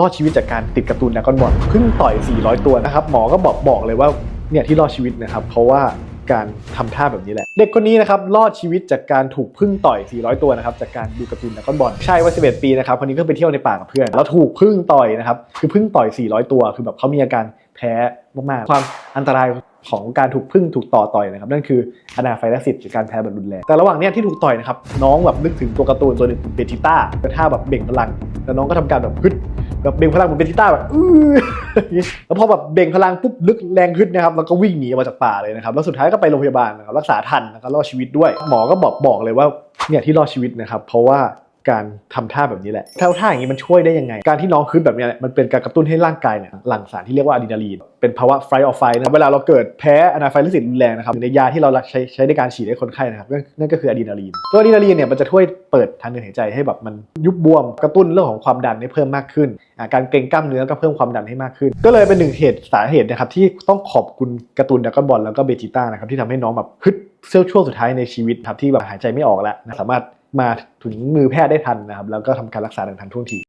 รอดชีวิตจากการติดการ์ตูนดากอนบอลเพิ่งต่อย 400 ตัวนะครับ หมอก็บอกบอกเลยว่าเนี่ยที่รอดชีวิตนะครับ เพราะว่าการทำท่าแบบนี้แหละ เด็กคนนี้นะครับรอดชีวิตจากการถูกพึ่งต่อย 400 ตัวนะครับจากการดูการ์ตูนดากอนบอลใช่ว่า 11 ปีนะครับคนนี้ก็ไปเที่ยวในป่ากับเพื่อนแล้วถูกพึ่งต่อยนะครับคือพึ่งต่อย 400 ตัว คือแบบเขามีอาการแพ้มากๆ ความอันตรายของการถูกพึ่งถูกต่อต่อยนะครับนั่นคืออนาไฟลักซิสหรือการแพ้แบบรุนแรงแต่ระหว่างเนี้ยที่ถูกต่อยนะครับน้องแบบนึกถึงตัวการ์ตูนตัวหนึ่งเบจิต้าเป็นท่าแบบเบ่งพลังแล้วน้องก็ทำการแบบฮึด แบบเบ่งพลังเหมือนเป็นกีต้าแบบแล้วพอแบบเบ่งพลังปุ๊บลึกแรงขึ้นนะครับแล้วก็วิ่งหนีออกมาจากป่าเลยนะครับแล้วสุดท้ายก็ไปโรงพยาบาลนะครับรักษาทันแล้วก็รอดชีวิตด้วย หมอก็บอกบอกเลยว่าเนี่ยที่รอดชีวิตนะครับเพราะว่า การทำท่าแบบนี้แหละถ้าท่าอย่างนี้มันช่วยได้ยังไง การที่น้องคึดแบบนี้ยมันเป็นการกระตุ้นให้ร่างกายเนี่ยหลั่งสารที่เรียกว่าอะดรีนาลีน เป็นภาวะ fight or flight นะครับเวลาเราเกิดแพ้อนาไฟลิซิสรุนแรงนะครับในยาที่เราใช้ใช้ในการฉีดให้คนไข้นะครับนั่นก็คืออะดรีนาลีน ตัวอะดรีนาลีนเนี่ยมันจะช่วยเปิดทางเดินหายใจให้แบบมันยุบบวม กระตุ้นเรื่องของความดันให้เพิ่มมากขึ้นาการเกร็งกล้ามเนื้อก็เพิ่มความดันให้มากขึ้น ก็เลยเป็นหนึ่งเหตุสาเหตุนะครับที่ต้องขอบคุณการ์ตูนดรากอนบอลแล้วก็เบจิต้านะครับที่ทำให้น้องแบบฮึดเซี่ยวช่วงสุดท้ายในชีวิตครับที่แบบหายใจไม่ออกแล้วนะสามารถ มาถึงมือแพทย์ได้ทันนะครับแล้วก็ทำการรักษาอย่างทันท่วงที